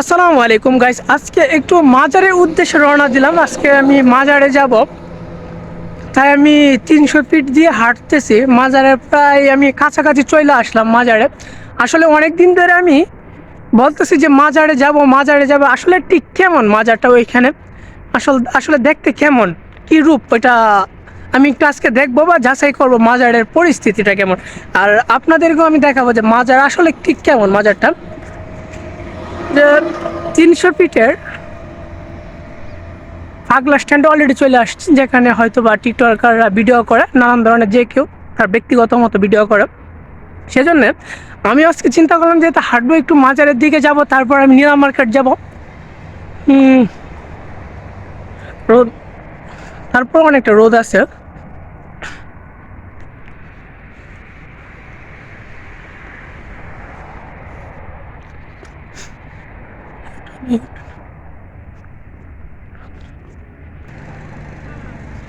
আসসালামু আলাইকুম গাইস আজকে একটু মাজারের উদ্দেশ্যে রওনা দিলাম। আজকে আমি মাজারে যাব। তাই আমি তিনশো ফিট দিয়ে হাঁটতেছি। মাজারের প্রায় আমি কাছাকাছি চলে আসলাম মাজারে। আসলে অনেক দিন ধরে আমি বলতেছি যে মাজারে যাব মাজারে যাব। আসলে ঠিক কেমন মাজারটা ওইখানে? আসল, আসলে দেখতে কেমন? কি রূপ? ওইটা আমি একটু আজকে দেখব বা যাচাই করব মাজারের পরিস্থিতিটা কেমন। আর আপনাদেরকেও আমি দেখাবো যে মাজার আসলে ঠিক কেমন মাজারটা। তিনশো ফিটের আগলা স্ট্যান্ড অলরেডি চলে আসছে, যেখানে হয়তো বা টিকটকাররা ভিডিও করে, নানান ধরনের যে কেউ তার ব্যক্তিগত মতো ভিডিও করে। সেজন্য আমি আজকে চিন্তা করলাম যে হাঁটবো একটু মাজারের দিকে যাব, তারপর আমি নীলা মার্কেট যাব। রোদ, তারপর অনেকটা রোদ আছে।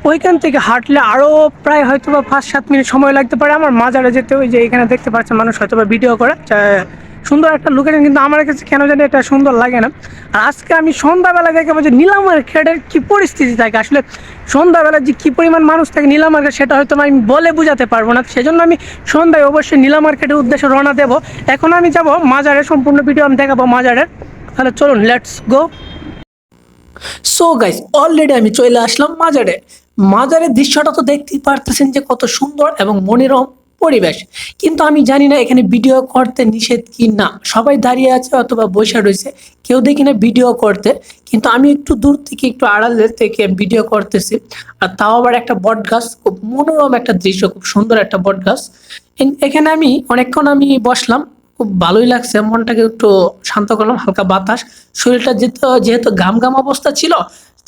ওইখান থেকে হাঁটলে আরও প্রায় হয়তো বা পাঁচ, সাত মিনিট সময় লাগতে পারে। আমার মাজারে যেতে ওই যে এখানে দেখতে পাচ্ছেন মানুষ হয়তো বা ভিডিও করে সুন্দর একটা লোকেশন কিন্তু আমার কাছে কেন জানি এটা সুন্দর লাগে না। আর আজকে আমি সন্ধ্যাবেলা দেখে যে নীলা মার্কেটের কী পরিস্থিতি থাকে? আসলে সন্ধ্যাবেলা যে কী পরিমাণ মানুষ থাকে নীলা মার্কেট সেটা হয়তো আমি বলে বোঝাতে পারব না। সেজন্য আমি সন্ধ্যায় অবশ্যই নীলা মার্কেটের উদ্দেশ্যে রওনা দেবো। এখন আমি যাব মাজারে সম্পূর্ণ ভিডিও আমি দেখাবো মাজারের। তাহলে চলুন let's go so guys already আমি চলে আসলাম মাজারে। মাজারের দৃশ্যটা তো দেখতেই পারতেছেন যে কত সুন্দর এবং মনোরম পরিবেশ। কিন্তু আমি জানি না এখানে ভিডিও করতে নিষেধ কি না সবাই দাঁড়িয়ে আছে অথবা বসে রয়েছে, কেউ দেখি না ভিডিও করতে। কিন্তু আমি একটু দূর থেকে, একটু আড়ালে থেকে ভিডিও করতেছি। আর তাও আবার একটা বট গাছ, খুব মনোরম একটা দৃশ্য, খুব সুন্দর একটা বট গাছ। এখানে আমি, অনেকক্ষণ আমি বসলাম। খুব ভালোই লাগছে। মনটাকে একটু শান্ত করলাম, হালকা বাতাস। শরীরটা যেহেতু যেহেতু গাম গাম অবস্থা ছিল,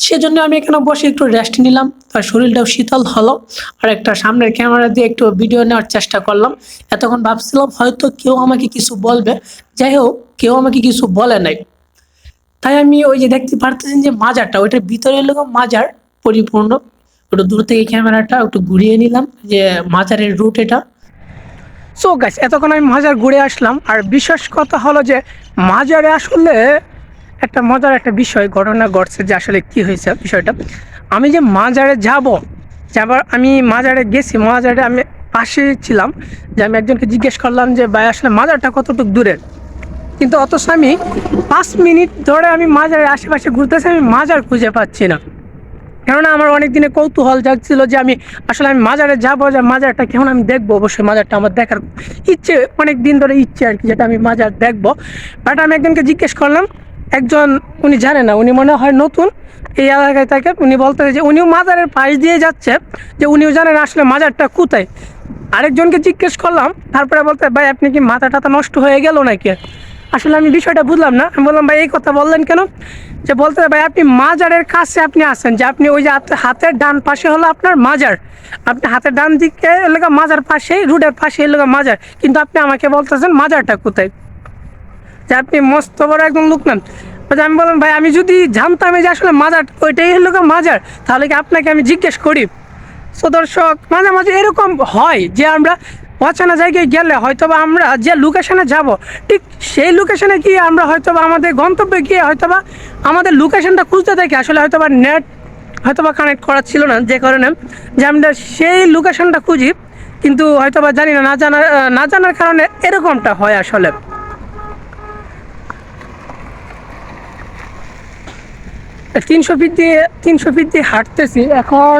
সেজন্য আমি এখানে বসে একটু রেস্ট নিলাম। তার শরীরটাও শীতল হলো। আর একটা সামনের ক্যামেরা দিয়ে একটু ভিডিও নেওয়ার চেষ্টা করলাম। এতক্ষণ ভাবছিলাম হয়তো কেউ আমাকে কিছু বলবে। যাই হোক, কেউ আমাকে কিছু বলে নাই। তাই আমি ওই যে দেখতে পারতেছেন যে মাজারটা, ওইটার ভিতরে এলো মাজার পরিপূর্ণ। একটু দূর থেকে ক্যামেরাটা একটু ঘুরিয়ে নিলাম যে মাজারের রুট এটা। সো গাছ এতক্ষণ আমি মাজার ঘুরে আসলাম, আর বিশেষ কথা হলো যে মাজারে আসলে একটা মজার একটা বিষয়, ঘটনা ঘটছে যে আসলে কি হয়েছে বিষয়টা। আমি যে মাজারে যাব যাবার আমি মাজারে গেছি, মাজারে আমি পাশে ছিলাম, যে আমি একজনকে জিজ্ঞেস করলাম যে, ভাই, আসলে মাজারটা কতটুকু দূরে? কিন্তু অথচ আমি পাঁচ মিনিট ধরে আমি মাজারের আশেপাশে ঘুরতেছি, আমি মাজার খুঁজে পাচ্ছি না। কেননা আমার অনেক দিনে কৌতূহল জাগছিল যে আমি আসলে আমি মাজারে যাব, যে মাজারটা কেমন আমি দেখব? অবশ্যই মাজারটা আমার দেখার ইচ্ছে অনেক দিন ধরে ইচ্ছে আর কি যেটা আমি মাজার দেখব। বাট আমি একজনকে জিজ্ঞেস করলাম, একজন উনি জানে না, উনি মনে হয় নতুন, এই এলাকায় থাকে, উনি বলতে যে উনিও মাজারের পাশ দিয়ে যাচ্ছে, যে উনিও জানেন আসলে মাজারটা কোথায়। আরেকজনকে জিজ্ঞেস করলাম, তারপরে বলতে, ভাই, আপনি কি মাথা টাথা নষ্ট হয়ে গেল নাকি? আসলে আমি বিষয়টা বুঝলাম না। আমি বললাম, ভাই, এই কথা বললেন কেন? যে বলতে ভাই, আপনি মাজারের কাছে আপনি আছেন। যে আপনি ওই যে হাত- হাতের ডান পাশে হলো আপনার মাজার। আপনি হাতের ডান দিকে এলাকা মাজার পাশেই রোডের পাশে এলাকা মাজার। কিন্তু আপনি আমাকে বলতেছেন মাজারটা কোথায়? যে আপনি মস্ত বড় একদম লোক নেন আমি বললাম, ভাই, আমি যদি জানতাম যে আসলে মাজার, ওইটাই হলো মাজার, তাহলে কি আপনাকে আমি জিজ্ঞেস করি? সো মাঝে মাঝে এরকম হয় যে আমরা অচেনা জায়গায় গেলে হয়তোবা আমরা যে লোকেশনে যাব, ঠিক সেই লোকেশনে গিয়ে আমরা হয়তোবা আমাদের গন্তব্যে গিয়ে হয়তোবা আমাদের লোকেশনটা খুঁজতে থাকি। আসলে হয়তোবা নেট হয়তোবা কানেক্ট করা ছিল না, যে কারণে যে আমরা সেই লোকেশনটা খুঁজি, কিন্তু হয়তোবা জানি না না জানার না জানার কারণে এরকমটা হয় আসলে। তিনশো ফিট দিয়ে, তিনশো ফিট দিয়ে হাঁটতেছি। এখন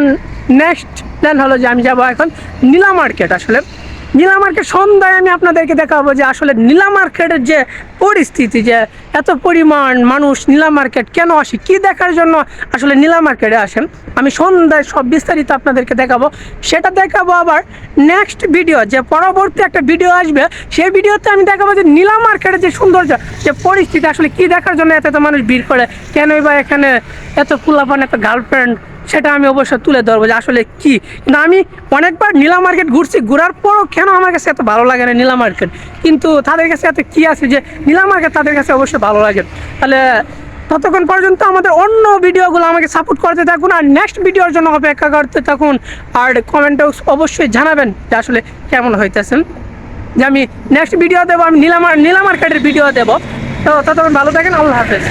নেক্সট প্ল্যান হলো যে আমি যাব এখন নীলা মার্কেট আসলে। নীলা মার্কেট সন্ধ্যায় আমি আপনাদেরকে দেখাবো যে আসলে নীলা মার্কেটের যে পরিস্থিতি, যে এত পরিমাণ মানুষ নীলা মার্কেট কেন আসে, কি দেখার জন্য আসলে নীলা মার্কেটে আসেন, আমি সন্ধ্যায় সব বিস্তারিত আপনাদেরকে দেখাবো। সেটা দেখাবো আবার নেক্সট ভিডিও যে পরবর্তী একটা ভিডিও আসবে, সেই ভিডিওতে আমি দেখাবো যে নীলা মার্কেটের যে সৌন্দর্য, যে পরিস্থিতি, আসলে কি দেখার জন্য এত এত মানুষ ভিড় করে, কেনই বা এখানে এত ফুলাপান এত গার্লফ্রেন্ড সেটা আমি অবশ্যই তুলে ধরবো যে আসলে কি। কিন্তু আমি অনেকবার নীলা মার্কেট ঘুরছি, ঘোরার পরও কেন আমার কাছে এত ভালো লাগে না নীলা মার্কেট? কিন্তু তাদের কাছে এত কি আছে যে নীলা মার্কেট তাদের কাছে অবশ্যই ভালো লাগে। তাহলে ততক্ষণ পর্যন্ত আমাদের অন্য ভিডিওগুলো আমাকে সাপোর্ট করতে থাকুন আর নেক্সট ভিডিওর জন্য অপেক্ষা করতে থাকুন। আর কমেন্টেও অবশ্যই জানাবেন যে আসলে কেমন হইতেছেন যে আমি নেক্সট ভিডিও দেবো, আমি নীলা নীলা মার্কেটের ভিডিও দেবো। তো ততক্ষণ ভালো থাকেন, আল্লাহ হাফেজ।